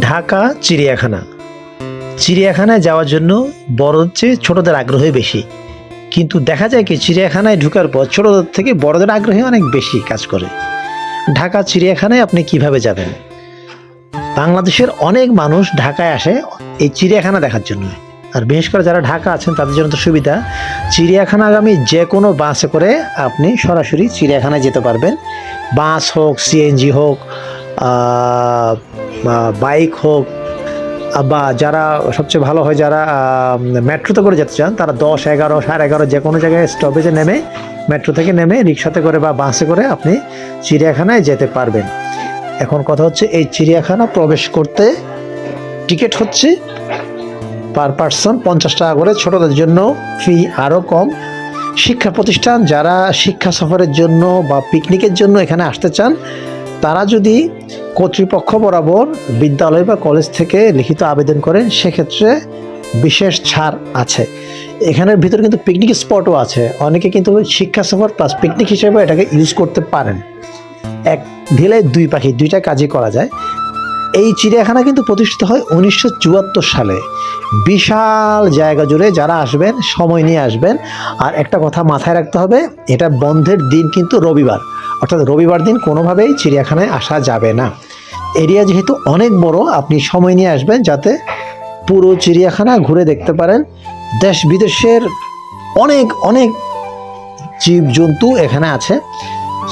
ঢাকা, চিড়িয়াখানা। চিড়িয়াখানায় যাওয়ার জন্য বড়দের চেয়ে ছোটদের আগ্রহই বেশি। কিন্তু দেখা যায় কি, চিড়িয়াখানায় ঢুকার পর ছোটদের থেকে বড়দের আগ্রহী অনেক বেশি কাজ করে। ঢাকা, চিড়িয়াখানায় আপনি কীভাবে যাবেন? বাংলাদেশের অনেক মানুষ ঢাকায় আসে এই চিড়িয়াখানা দেখার জন্য। আর বিশেষ করে যারা ঢাকা আছেন, তাদের জন্য তো সুবিধা। চিড়িয়াখানাগামী যে কোনো বাসে করে আপনি সরাসরি চিড়িয়াখানায় যেতে পারবেন। বাস হোক, সিএনজি হোক বাইক হোক, বা যারা সবচেয়ে ভালো হয় যারা মেট্রোতে করে যেতে চান, তারা দশ, এগারো, সাড়ে এগারো যে কোনো জায়গায় স্টপেজে নেমে মেট্রো থেকে নেমে রিক্সাতে করে বা বাসে করে আপনি চিড়িয়াখানায় যেতে পারবেন। এখন কথা হচ্ছে এই চিড়িয়াখানা প্রবেশ করতে টিকিট হচ্ছে পার পার্সন পঞ্চাশ টাকা করে। ছোটদের জন্য ফি আরও কম। শিক্ষা প্রতিষ্ঠান যারা শিক্ষা সফরের জন্য বা পিকনিকের জন্য এখানে আসতে চান তারা যদি কর্তৃপক্ষ বরাবর বিদ্যালয় বা কলেজ থেকে লিখিত আবেদন করেন, সেক্ষেত্রে বিশেষ ছাড় আছে। এখানের ভিতরে কিন্তু পিকনিক স্পটও আছে। অনেকে কিন্তু শিক্ষা সফর প্লাস পিকনিক হিসেবে এটাকে ইউজ করতে পারেন। এক ঢিলে দুই পাখি, দুইটা কাজই করা যায়। এই চিড়িয়াখানা কিন্তু প্রতিষ্ঠিত হয় উনিশশো চুয়াত্তর সালে। বিশাল জায়গা জুড়ে যারা আসবেন, সময় নিয়ে আসবেন। আর একটা কথা মাথায় রাখতে হবে, এটা বন্ধের দিন কিন্তু রবিবার। অর্থাৎ রবিবার দিন কোনোভাবেই চিড়িয়াখানায় আসা যাবে না। এরিয়া যেহেতু অনেক বড়, আপনি সময় নিয়ে আসবেন যাতে পুরো চিড়িয়াখানা ঘুরে দেখতে পারেন। দেশ বিদেশের অনেক অনেক জীবজন্তু এখানে আছে।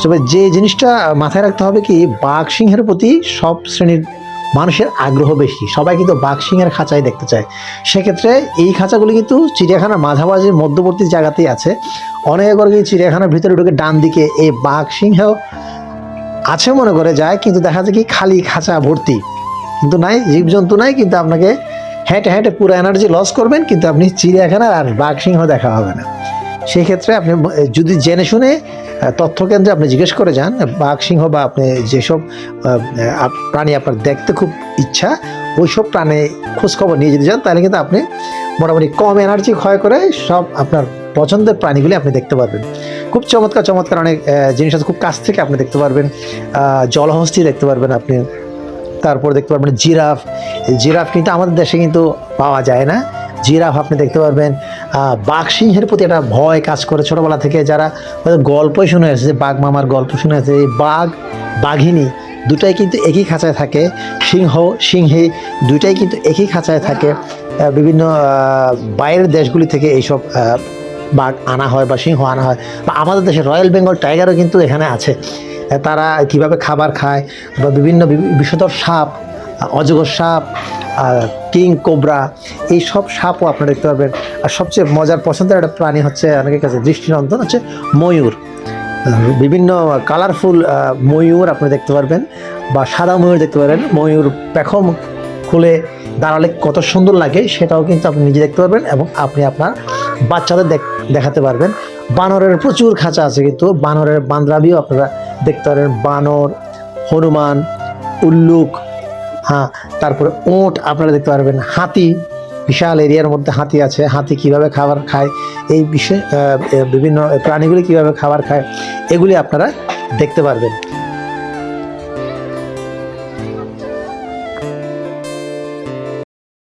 তবে যে জিনিসটা মাথায় রাখতে হবে কি, বাঘ সিংহের প্রতি সব শ্রেণির মানুষের আগ্রহ বেশি। সবাই কিন্তু বাঘ সিংহের খাঁচাই দেখতে চায়। সেক্ষেত্রে এই খাঁচাগুলি কিন্তু চিড়িয়াখানার মাঝামাঝি মধ্যবর্তী জায়গাতেই আছে। অনেক করে কিন্তু চিড়িয়াখানার ভিতরে ঢুকে ডান দিকে এই বাঘ সিংহ আছে মনে করে যায়, কিন্তু দেখা যায় কি খালি খাঁচা ভর্তি। কিন্তু নাই, জীবজন্তু নাই, কিন্তু আপনাকে হেঁটে হেঁটে পুরো এনার্জি লস করবেন, কিন্তু আপনি চিড়িয়াখানার আর বাঘ সিংহ দেখা হবে না। সেই ক্ষেত্রে আপনি যদি জেনে শুনে আহ, তথ্যকেন্দ্রে আপনি জিজ্ঞেস করে যান বাঘ সিংহ বা আপনি যেসব প্রাণী আপনার দেখতে খুব ইচ্ছা ওইসব প্রাণী খোঁজখবর নিয়ে যদি যান তাহলে কিন্তু আপনি মোটামুটি কম এনার্জি ক্ষয় করে সব আপনার পছন্দের প্রাণীগুলি আপনি দেখতে পারবেন। খুব চমৎকার চমৎকার অনেক জিনিস আছে খুব কাছ থেকে আপনি দেখতে পারবেন। জলহস্তি দেখতে পারবেন আপনি। তারপর দেখতে পারবেন জিরাফ। জিরাফ কিন্তু আমাদের দেশে কিন্তু পাওয়া যায় না। জিরাফ আপনি দেখতে পারবেন। আহ, বাঘ সিংহের প্রতি একটা ভয় কাজ করে ছোটোবেলা থেকে যারা গল্পই শুনে আসছে যে বাঘ মামার গল্প শুনে আছে এই বাঘ বাঘিনী দুটাই কিন্তু একই খাঁচায় থাকে। সিংহ সিংহে দুইটাই কিন্তু একই খাঁচায় থাকে। বিভিন্ন বাইরের দেশগুলি থেকে এইসব বাঘ আনা হয় বা সিংহ আনা হয়। বা আমাদের দেশে রয়্যাল বেঙ্গল টাইগারও কিন্তু এখানে আছে। তারা কীভাবে খাবার খায় বা বিভিন্ন বিষধর সাপ অজগর সাপ কিং, কোবরা, এই সব সাপও আপনারা দেখতে পারবেন। আর সবচেয়ে মজার পছন্দের একটা প্রাণী হচ্ছে অনেকের কাছে দৃষ্টিনন্দন, হচ্ছে ময়ূর। বিভিন্ন কালারফুল ময়ূর আপনি দেখতে পারবেন বা সাদা ময়ূর দেখতে পারবেন। ময়ূর পেখম খুলে দাঁড়ালে কত সুন্দর লাগে, সেটাও কিন্তু আপনি নিজে দেখতে পারবেন এবং আপনি আপনার বাচ্চাদের দেখ- দেখাতে পারবেন। বানরের প্রচুর খাঁচা আছে কিন্তু বানরের বান্দ্রাবিও আপনারা দেখতে পারেন বানর, হনুমান, উল্লুক হ্যাঁ তারপরে ওট আপনারা দেখতে পারবেন, হাতি, বিশাল এরিয়ার মধ্যে হাতি আছে, হাতি কীভাবে খাবার খায়, এই বিষয়ে বিভিন্ন প্রাণীগুলি কীভাবে খাবার খায়, এগুলি আপনারা দেখতে পারবেন।